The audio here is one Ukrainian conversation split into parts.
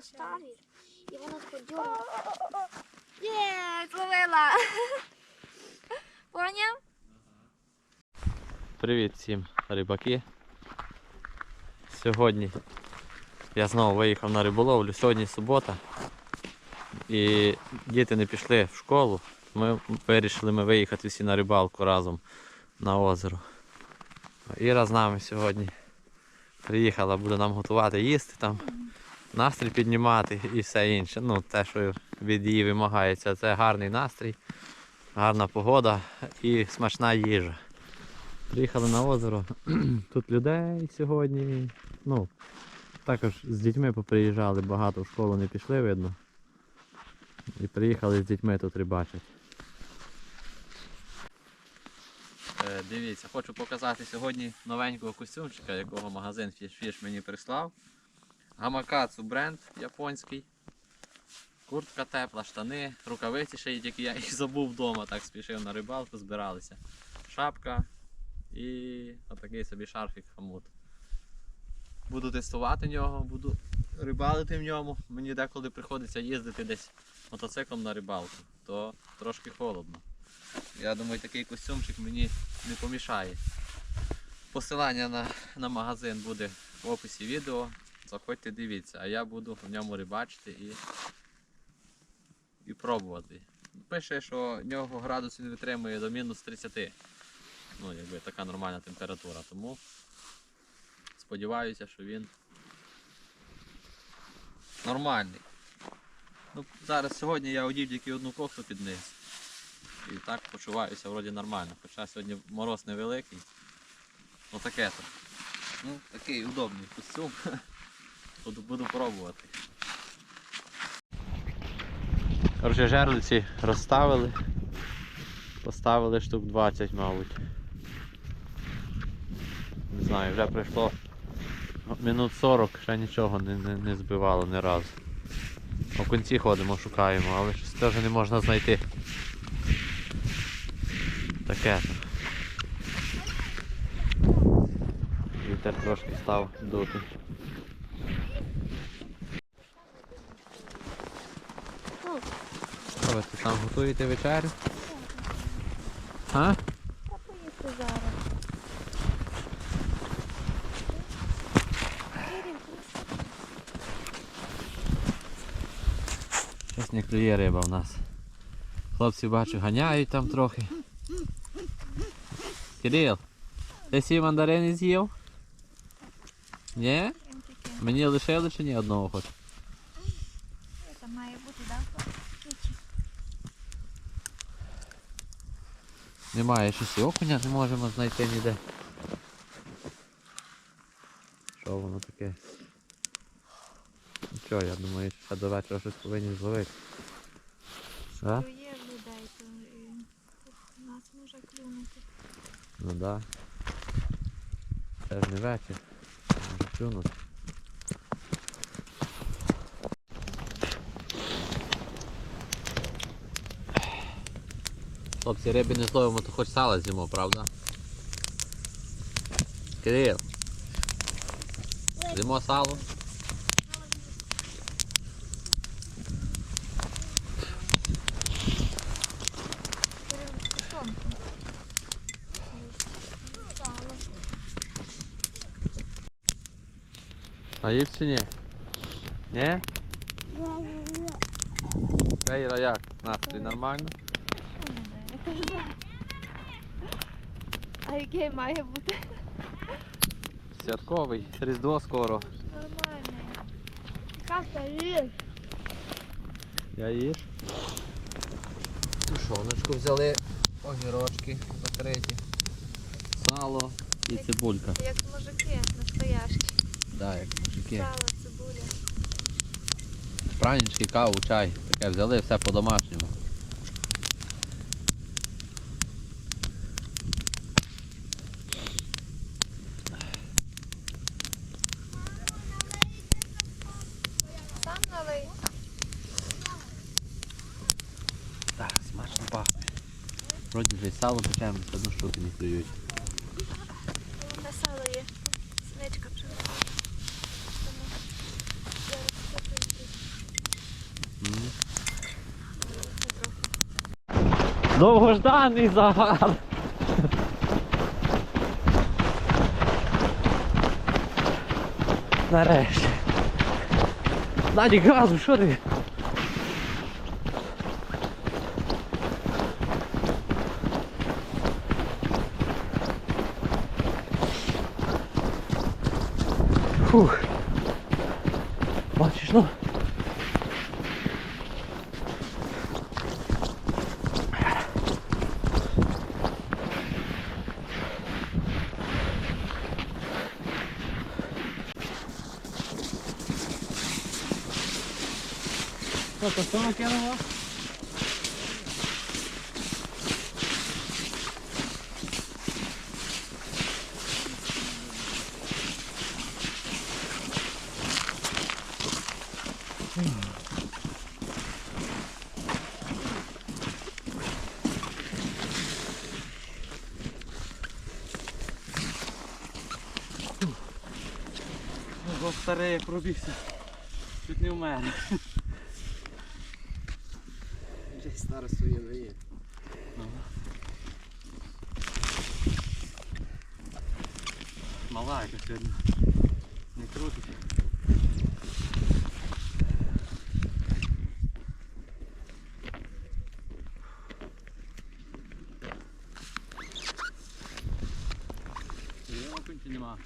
поставив, і воно тако дьоргає. Є, зловила. Поняв? Привіт всім рибаки. Сьогодні я знову виїхав на риболовлю. Сьогодні субота. І діти не пішли в школу. Ми вирішили ми виїхати всі на рибалку разом на озеро. Іра з нами сьогодні приїхала, буде нам готувати їсти там, настрій піднімати і все інше. Ну, те, що від її вимагається, це гарний настрій, гарна погода і смачна їжа. Приїхали на озеро. Тут людей сьогодні. Ну, також з дітьми поприїжджали, багато в школу не пішли, видно. І приїхали з дітьми тут рибачать. Е, дивіться, хочу показати сьогодні новенького костюмчика, якого магазин Fish мені прислав. Гамакацу бренд японський. Куртка тепла, штани, рукавиці ще є, тільки я їх забув вдома, так спішив на рибалку, збиралися. Шапка, і отакий собі шарфік хамут. Буду тестувати нього, буду рибалити в ньому. Мені деколи приходиться їздити десь мотоциклом на рибалку, то трошки холодно. Я думаю, такий костюмчик мені не помішає. Посилання на, на магазин буде в описі відео. Заходьте, дивіться, а я буду в ньому рибачити і, і пробувати. Пише, що в нього градусів не витримує до мінус 30 ну, якби така нормальна температура. Тому сподіваюся, що він нормальний. Ну, Зараз сьогодні я одів тільки одну кофту під низ. І так почуваюся вроді нормально. Хоча сьогодні мороз невеликий. Ну таке то. Ну, такий удобний костюм. Буду, буду пробувати. Короче, жерлиці розставили. Поставили штук 20, мабуть. Не знаю, вже пройшло минут 40, ще нічого не, не, не збивало ні разу. По кінці ходимо, шукаємо, але щось теж не можна знайти. Таке. Вітер трошки став дути. Що ви там готуєте вечерю? А? Поїсти зараз. Щось не клює риба в нас. Хлопці бачу ганяють там трохи. Кирил, ти всі мандарини з'їв? Ні? Мені лишили чи ні одного хоч? Це має бути, так? Нічі. Немає щось і окуня, не можемо знайти ніде. Що воно таке? Нічого, я думаю, ще до вечора щось повинні зловити. А? То є в людей, то і нас може клюнути. Ну да. Це ж не вечір. Може клюнути. Хлопці, риби не зловимо, то хоч сало з'їмо, правда? Кирил. З'їмо сало. А їв чи ні? Ні? Кейра як? Настрій нормально? А який має бути? Святковий, Різдво скоро. Нормальний. Каста їж. Я їж. Тушоночку взяли, огірочки закриті, сало і цибулька. Як мужики настоящі. Да, як мужики. Сало, цибуля. Пранічки, каву, чай. Таке взяли все по-домашньому. вроді вже сало печемо, все одно штуки не плюють. Та сало є. Синичка прилетала. Довгожданий загар. Нарешті. Наді газу, що ти? Що, то що накинуло? Старий, пробігся. Чуть не в мене. Старе своє не є. Мала яка сьогодні. Не крутить. Є окунь чи нема?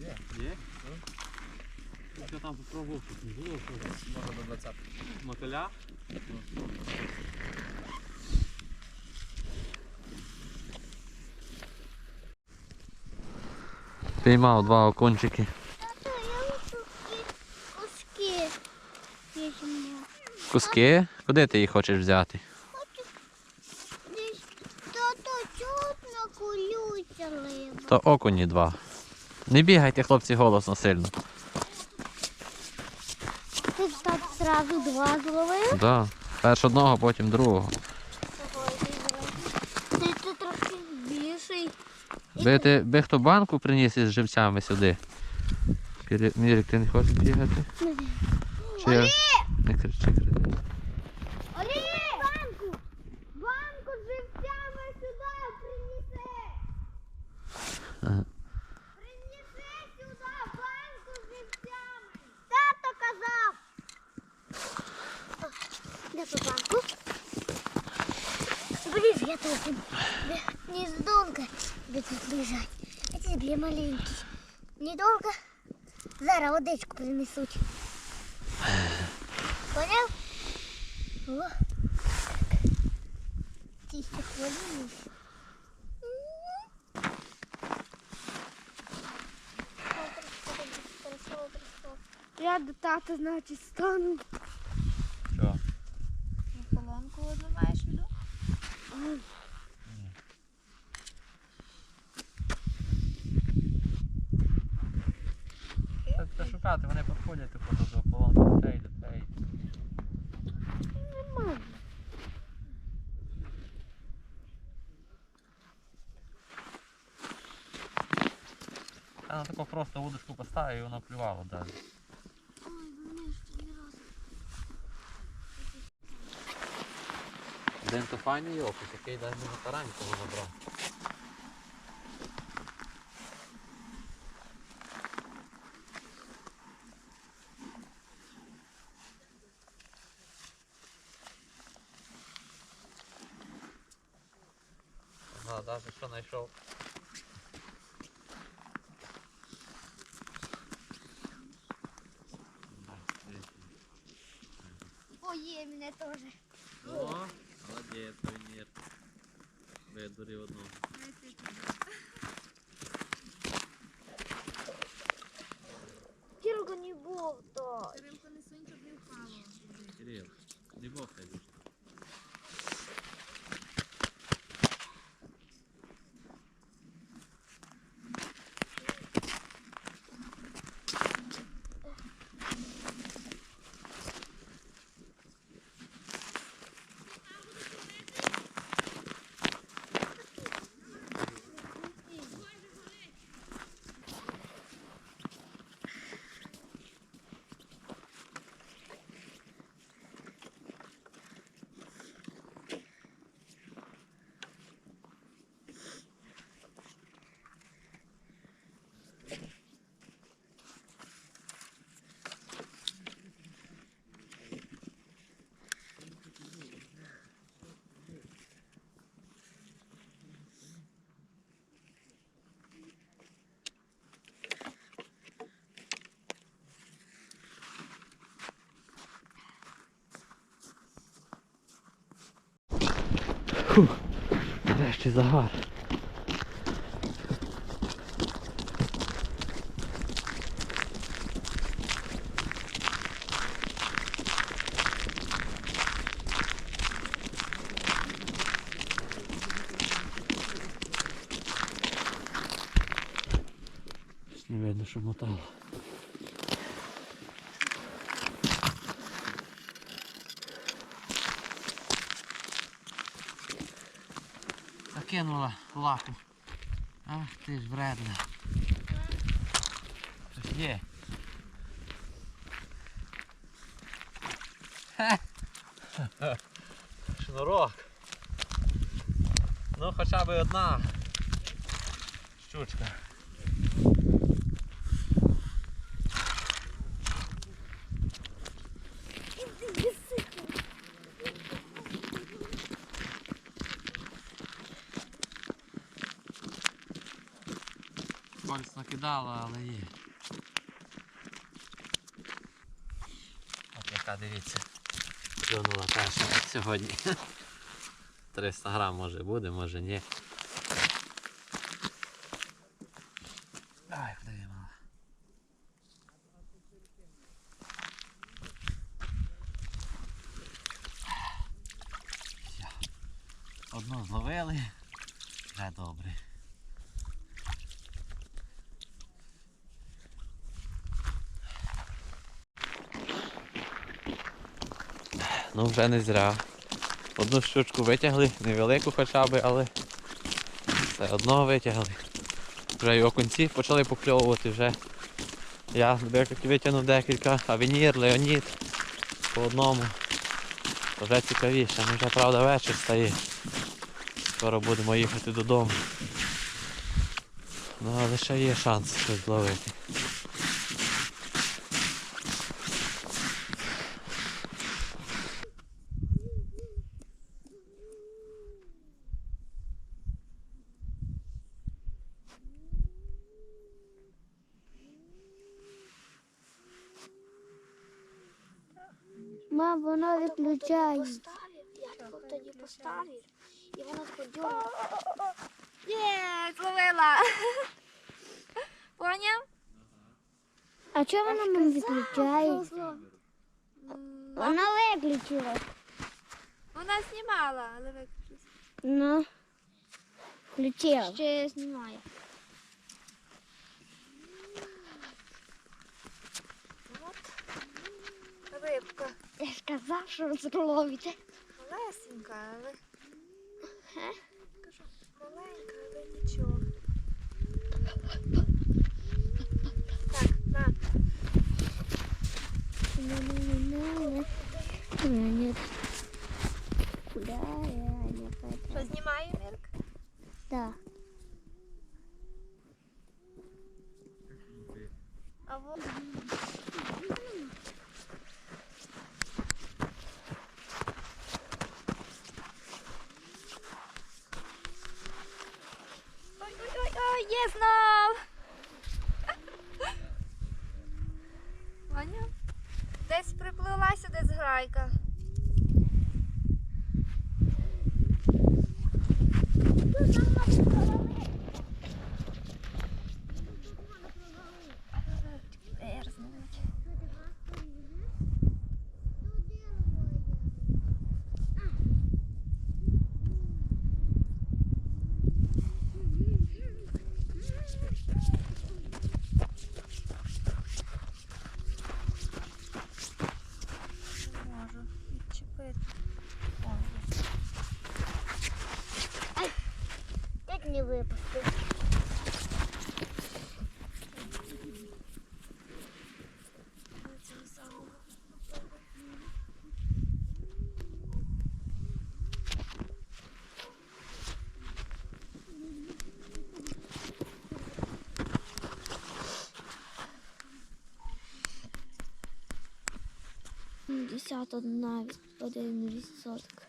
Є. Є? Що там попробував? Тут не було? Може до 20. Мотиля? Піймав два. Тато, я куски. Куски? Куди ти їх хочеш взяти? Хочу десь тато чутно колюся либа. То окуні два. Не бігайте, хлопці, голосно сильно. Ти так зразу два зловив? Да. Перш одного, потім другого. Ти тут трохи більший. Би, ти, би хто банку приніс із живцями сюди. Мірік, ти не хочеш бігати? Чи я... Не кричи, кричи. Банку! Банку з живцями сюди принеси! Ага. Принеси сюди банку з живцями! Тато казав! Де банку? Я тут будем бежать. А здесь для маленьких. Недолго. Зара водичку принесут. Понял? О. Тихо, хвалились. Я до тата, значит, стану. А на таку просто удочку поставив і воно плювало далі. Файний окунь, який дай на тараньку забрав. Ой, є мене теж. О, молодець, сувенір. Видурив одного. Кірго не був то. Римко не сунь, щоб не впало. Кирил, не бохай. Фу, нарешті загар. Не видно, що мотало. Закинула лапу. Ах ти ж вредна. Щось є. Хе. Шнурок. Ну хоча б одна щучка. Пальць накидала, але є. От яка дивіться. Клюнула перша сьогодні. 300 грам може буде, може ні. Ай, куди я мала. Все. Одну зловили. Вже добре. Ну вже не зря. Одну щучку витягли, невелику хоча б, але все одно витягли. Вже й окунці почали покльовувати вже. Я витягнув декілька, авенір, леонід по одному. Вже цікавіше, ну вже правда вечір стає. Скоро будемо їхати додому. Ну але ще є шанс щось зловити. Мам, воно виключає. Поставив, я тако тоді поставив. І воно подьоргало. Є, зловила. Поняв? А чого воно мам виключає? М, Воно виключило. Вона знімала, але виключилась. Ну, включила. Ще знімає. Рибка. Я ж казав, що розловите. Малесенька, але. Кажу, маленька, але нічого. Так, на. Нет. Куда 51 відсоток.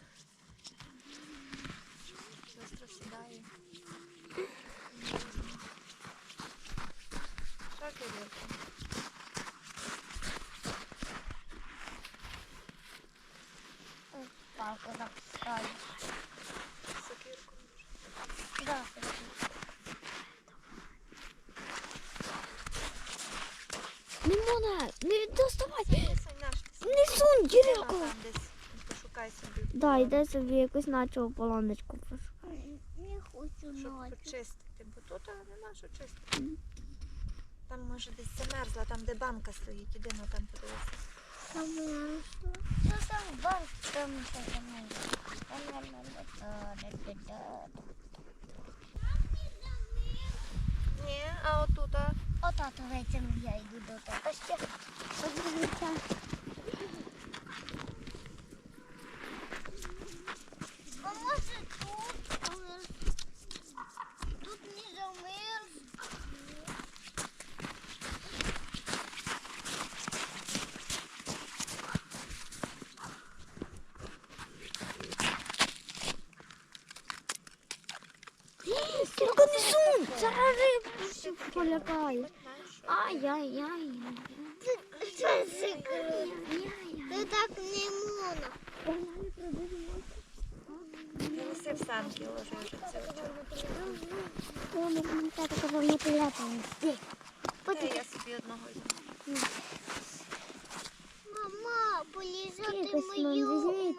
Быстро сідає. Так і вірте. так запускаю. Кирилко! Пошукай собі. Да, йде собі якусь наче полоночку пошукай. Не хочу Щоб ночі. почистити, бо тут нема що чистити. Там може десь замерзла, там де банка стоїть, іди ну там подивися. Що там банк там що там? Ні, а отут, а О, я йду до тата ще. Подивіться. А може тут? Але Тут не замерз. Тільки не сунь! Зараз рибу всю полякає. Ай-яй-яй. Це секрет. Ти так не можна. неси в санки ложи вже це. Воно мені тато казав не поляпає. Я собі одного візьму. Мама, полізати Якось мою.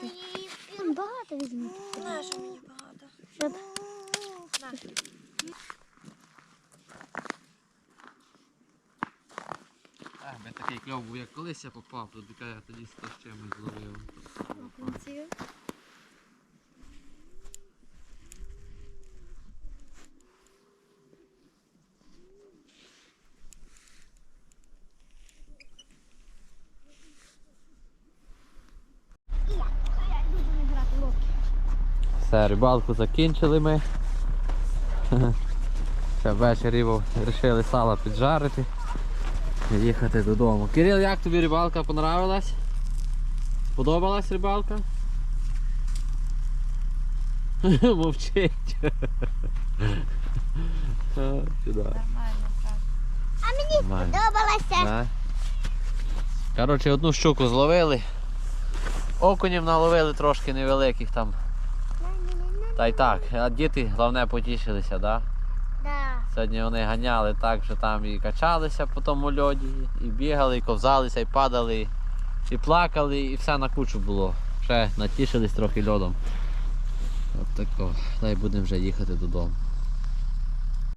багато візьміть. Наша мені багато. Щоб На. Ех, би такий кльов був, як колись я попав, тут яка я тоді чимось зловив. Кінці. Все, рибалку закінчили ми. Ще ввечері вирішили сало піджарити їхати додому. Кирил, як тобі рибалка понравилась? Подобалась рибалка? Мовчить. А, Сюди. Нормально, Подобалося. Да. Коротше, одну щуку зловили. Окунів наловили трошки невеликих там. Та й так, а діти головне потішилися, да? Да. Сьогодні вони ганяли так, що там і качалися по тому льоді, і бігали, і ковзалися, і падали, і плакали, і все на кучу було. Ще натішились трохи льодом. От тако. Дай будемо вже їхати додому.